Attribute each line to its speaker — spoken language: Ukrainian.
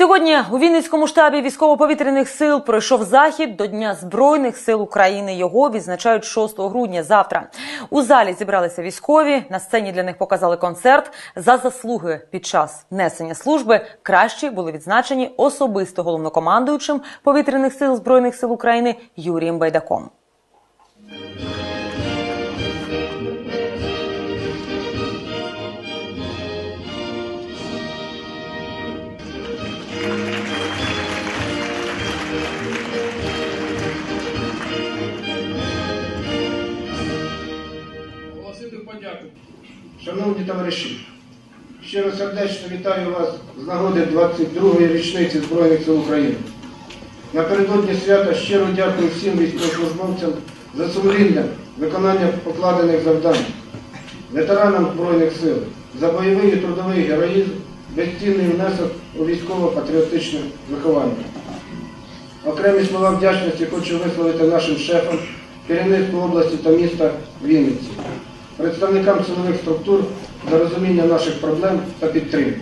Speaker 1: Сьогодні у Вінницькому штабі військово-повітряних сил пройшов захід до Дня Збройних сил України. Його відзначають 6 грудня завтра. У залі зібралися військові. На сцені для них показали концерт. За заслуги під час несення служби кращі були відзначені особисто головнокомандуючим повітряних сил збройних сил України Юрієм Байдаком.
Speaker 2: Подяку.
Speaker 3: Шановні товариші, щиро сердечно вітаю вас з нагоди 22-ї річниці Збройних сил України. Напередодні свята щиро дякую всім військовослужбовцям за сумлінне виконання покладених завдань, ветеранам Збройних сил за бойовий і трудовий героїзм, безцінний внесок у військово-патріотичне виховання. Окремі слова вдячності хочу висловити нашим шефам, керівництву області та міста Вінниці, представникам силових структур за розуміння наших проблем та підтримку.